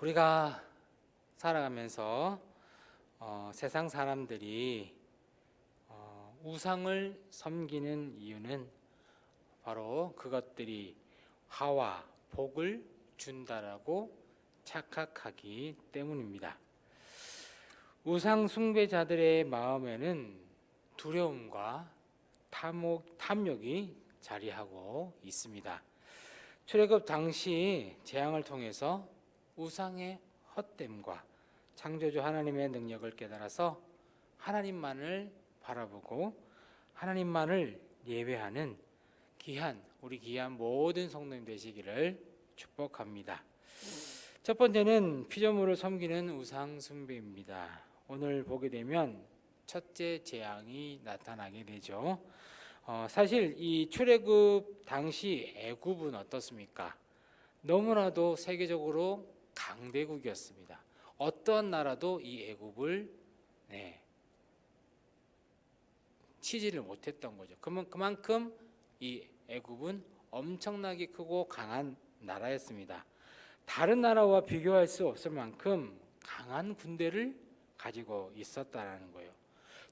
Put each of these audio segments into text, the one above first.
우리가 살아가면서 어, 세상 사람들이 어, 우상을 섬기는 이유는 바로 그것들이 화와 복을 준다라고 착각하기 때문입니다. 우상 숭배자들의 마음에는 두려움과 탐욕, 탐욕이 자리하고 있습니다. 출애굽 당시 재앙을 통해서 우상의 헛됨과 창조주 하나님의 능력을 깨달아서 하나님만을 바라보고 하나님만을 예배하는 귀한 우리 귀한 모든 성도님 되시기를 축복합니다. 첫 번째는 피조물을 섬기는 우상 숭배입니다. 오늘 보게 되면 첫째 재앙이 나타나게 되죠. 어, 사실 이 출애굽 당시 애굽은 어떻습니까? 너무나도 세계적으로 강대국이었습니다. 어떠한 나라도 이 애굽을 네, 치지를 못했던 거죠. 그만 그만큼 이 애굽은 엄청나게 크고 강한 나라였습니다. 다른 나라와 비교할 수 없을 만큼 강한 군대를 가지고 있었다라는 거예요.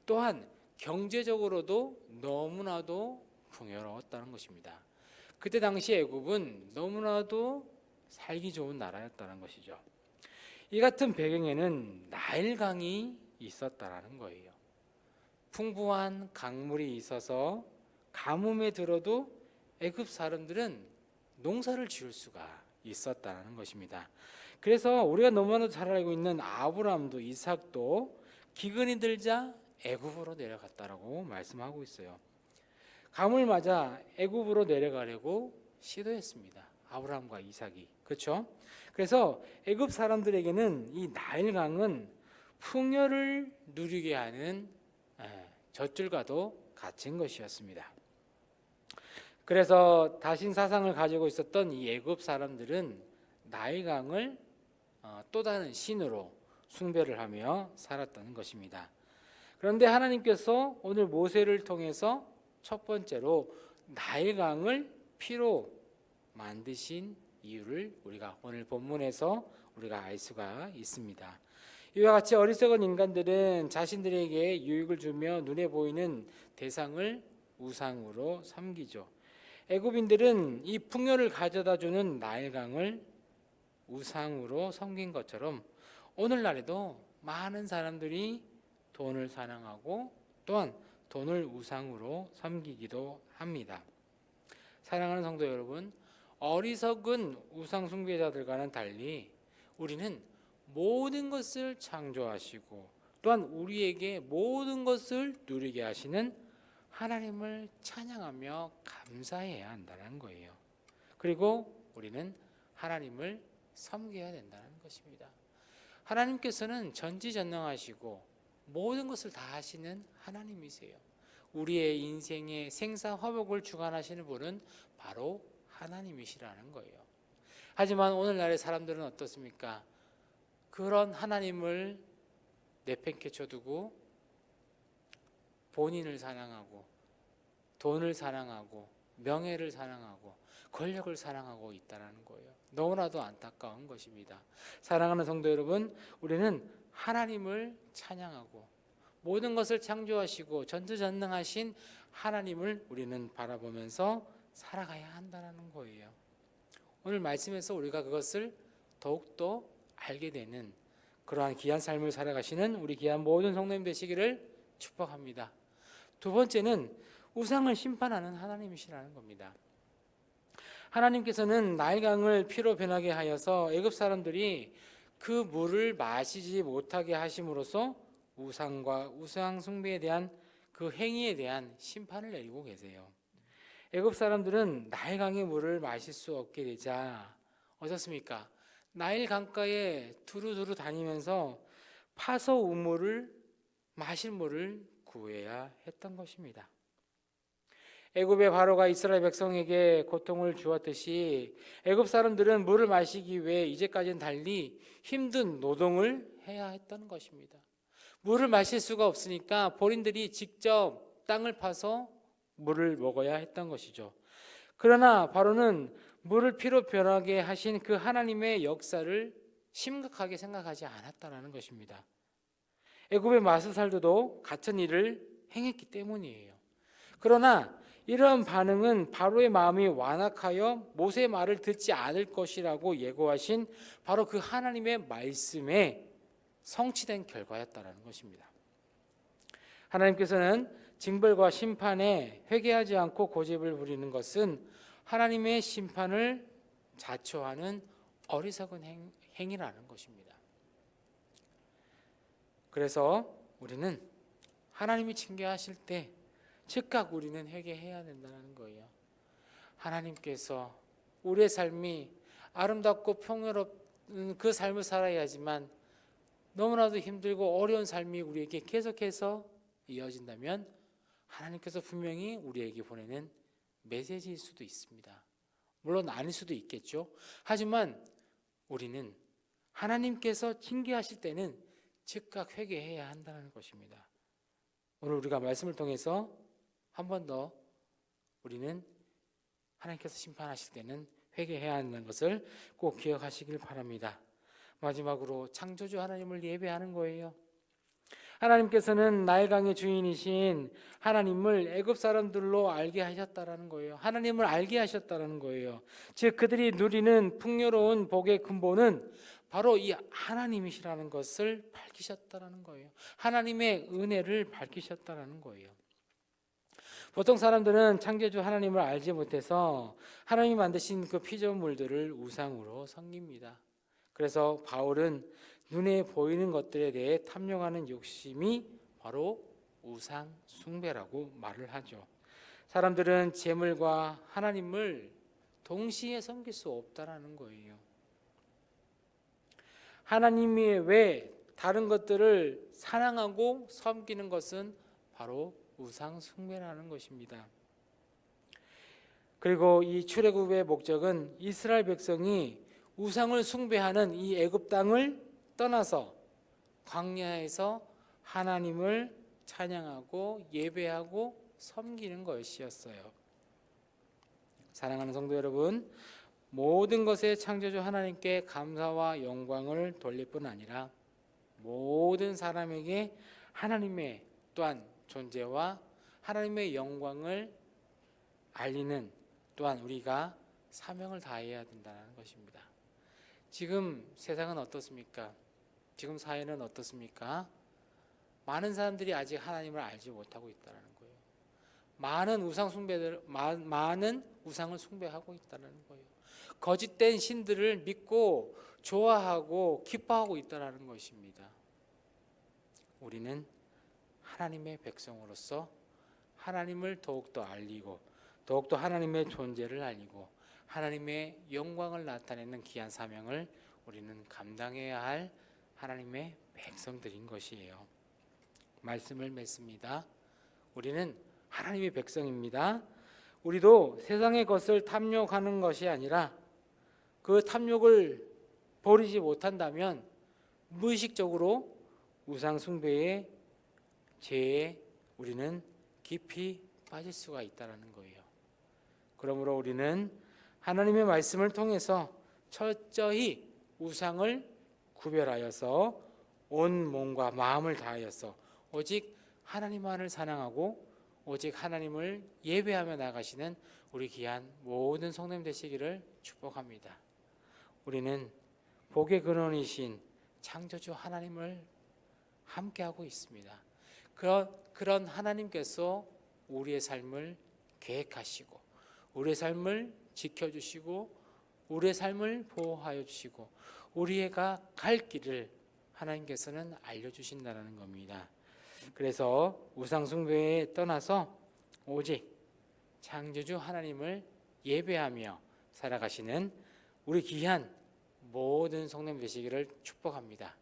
또한 경제적으로도 너무나도 풍요로웠다는 것입니다. 그때 당시 애굽은 너무나도 살기 좋은 나라였다는 것이죠. 이 같은 배경에는 나일강이 있었다라는 거예요. 풍부한 강물이 있어서 가뭄에 들어도 애굽 사람들은 농사를 지을 수가 있었다는 것입니다. 그래서 우리가 너무나도 잘 알고 있는 아브라함도 이삭도 기근이 들자 애굽으로 내려갔다라고 말씀하고 있어요. 감을 맞아 애굽으로 내려가려고 시도했습니다. 아브라함과 이삭이 그렇죠? 그래서 애굽 사람들에게는 이 나일강은 풍요를 누리게 하는 예, 젖줄과도 같은 것이었습니다. 그래서 다신 사상을 가지고 있었던 이 애굽 사람들은 나일강을 어, 또 다른 신으로 숭배를 하며 살았다는 것입니다. 그런데 하나님께서 오늘 모세를 통해서 첫 번째로 나일강을 피로 만드신 이유를 우리가 오늘 본문에서 우리가 알 수가 있습니다. 이와 같이 어리석은 인간들은 자신들에게 유익을 주며 눈에 보이는 대상을 우상으로 섬기죠. 애굽인들은 이 풍요를 가져다 주는 나일강을 우상으로 섬긴 것처럼 오늘날에도 많은 사람들이 돈을 사랑하고 또한 돈을 우상으로 섬기기도 합니다. 사랑하는 성도 여러분, 어리석은 우상 숭배자들과는 달리 우리는 모든 것을 창조하시고 또한 우리에게 모든 것을 누리게 하시는 하나님을 찬양하며 감사해야 한다는 거예요. 그리고 우리는 하나님을 섬겨야 된다는 것입니다. 하나님께서는 전지전능하시고 모든 것을 다 하시는 하나님이세요. 우리의 인생의 생사 화복을 주관하시는 분은 바로 하나님이시라는 거예요. 하지만 오늘날의 사람들은 어떻습니까? 그런 하나님을 내팽개 쳐 두고 본인을 사랑하고 돈을 사랑하고 명예를 사랑하고 권력을 사랑하고 있다는 거예요. 너무나도 안타까운 것입니다. 사랑하는 성도 여러분, 우리는 하나님을 찬양하고 모든 것을 창조하시고 전투전능하신 하나님을 우리는 바라보면서 살아가야 한다는 거예요. 오늘 말씀에서 우리가 그것을 더욱더 알게 되는 그러한 귀한 삶을 살아가시는 우리 귀한 모든 성도님 되시기를 축복합니다. 두 번째는 우상을 심판하는 하나님이시라는 겁니다. 하나님께서는 나일강을 피로 변하게 하여서 애굽 사람들이 그 물을 마시지 못하게 하심으로써 우상과 우상 숭배에 대한 그 행위에 대한 심판을 내리고 계세요. 애굽 사람들은 나일강의 물을 마실 수 없게 되자 어떻습니까? 나일 강가에 두루두루 다니면서 파서 우물을 마실 물을 구해야 했던 것입니다. 애굽의 바로가 이스라엘 백성에게 고통을 주었듯이 애굽 사람들은 물을 마시기 위해 이제까지는 달리 힘든 노동을 해야 했던 것입니다. 물을 마실 수가 없으니까 본인들이 직접 땅을 파서 물을 먹어야 했던 것이죠. 그러나 바로는 물을 피로 변하게 하신 그 하나님의 역사를 심각하게 생각하지 않았다라는 것입니다. 애굽의 마스살도도 같은 일을 행했기 때문이에요. 그러나 이러한 반응은 바로의 마음이 완악하여 모세의 말을 듣지 않을 것이라고 예고하신 바로 그 하나님의 말씀에 성취된 결과였다라는 것입니다. 하나님께서는 징벌과 심판에 회개하지 않고 고집을 부리는 것은 하나님의 심판을 자초하는 어리석은 행, 행위라는 것입니다. 그래서 우리는 하나님이 징계하실 때 즉각 우리는 회개해야 된다는 거예요. 하나님께서 우리의 삶이 아름답고 평화롭은 그 삶을 살아야 하지만 너무나도 힘들고 어려운 삶이 우리에게 계속해서 이어진다면 하나님께서 분명히 우리에게 보내는 메시지일 수도 있습니다. 물론 아닐 수도 있겠죠. 하지만 우리는 하나님께서 징계하실 때는 즉각 회개해야 한다는 것입니다. 오늘 우리가 말씀을 통해서 한 번 더 우리는 하나님께서 심판하실 때는 회개해야 한다는 것을 꼭 기억하시길 바랍니다. 마지막으로 창조주 하나님을 예배하는 거예요. 하나님께서는 나일강의 주인이신 하나님을 애굽 사람들로 알게 하셨다라는 거예요. 하나님을 알게 하셨다라는 거예요. 즉 그들이 누리는 풍요로운 복의 근본은 바로 이 하나님이시라는 것을 밝히셨다라는 거예요. 하나님의 은혜를 밝히셨다라는 거예요. 보통 사람들은 창조주 하나님을 알지 못해서 하나님이 만드신 그 피조물들을 우상으로 섬깁니다. 그래서 바울은 눈에 보이는 것들에 대해 탐욕하는 욕심이 바로 우상 숭배라고 말을 하죠. 사람들은 재물과 하나님을 동시에 섬길 수 없다라는 거예요. 하나님이 왜 다른 것들을 사랑하고 섬기는 것은 바로 우상 숭배라는 것입니다. 그리고 이 출애굽의 목적은 이스라엘 백성이 우상을 숭배하는 이 애굽 땅을 떠나서 광야에서 하나님을 찬양하고 예배하고 섬기는 것이었어요. 사랑하는 성도 여러분, 모든 것에 창조주 하나님께 감사와 영광을 돌릴 뿐 아니라 모든 사람에게 하나님의 또한 존재와 하나님의 영광을 알리는 또한 우리가 사명을 다해야 된다는 것입니다. 지금 세상은 어떻습니까? 지금 사회는 어떻습니까? 많은 사람들이 아직 하나님을 알지 못하고 있다는 거예요. 많은 우상 숭배들 많은 우상을 숭배하고 있다는 거예요. 거짓된 신들을 믿고 좋아하고 기뻐하고 있다는 것입니다. 우리는 하나님의 백성으로서 하나님을 더욱더 알리고 더욱더 하나님의 존재를 알리고 하나님의 영광을 나타내는 귀한 사명을 우리는 감당해야 할 하나님의 백성들인 것이에요. 말씀을 맺습니다. 우리는 하나님의 백성입니다. 우리도 세상의 것을 탐욕하는 것이 아니라 그 탐욕을 버리지 못한다면 무의식적으로 우상 숭배의 죄에 우리는 깊이 빠질 수가 있다라는 거예요. 그러므로 우리는 하나님의 말씀을 통해서 철저히 우상을 구별하여서 온 몸과 마음을 다하여서 오직 하나님만을 사랑하고 오직 하나님을 예배하며 나가시는 우리 귀한 모든 성도님 되시기를 축복합니다. 우리는 복의 근원이신 창조주 하나님을 함께하고 있습니다. 그런 그런 하나님께서 우리의 삶을 계획하시고 우리의 삶을 지켜주시고 우리의 삶을 보호하여 주시고 우리가 갈 길을 하나님께서는 알려주신다는 겁니다. 그래서 우상 숭배에 떠나서 오직 창조주 하나님을 예배하며 살아가시는 우리 귀한 모든 성도님 되시기를 축복합니다.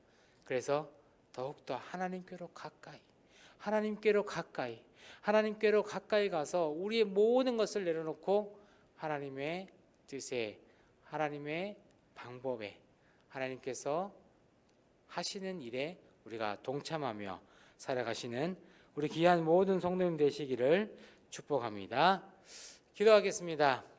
그래서 더욱더 하나님께로 가까이 하나님께로 가까이 하나님께로 가까이 가서 우리의 모든 것을 내려놓고 하나님의 뜻에 하나님의 방법에 하나님께서 하시는 일에 우리가 동참하며 살아가시는 우리 귀한 모든 성도님 되시기를 축복합니다. 기도하겠습니다.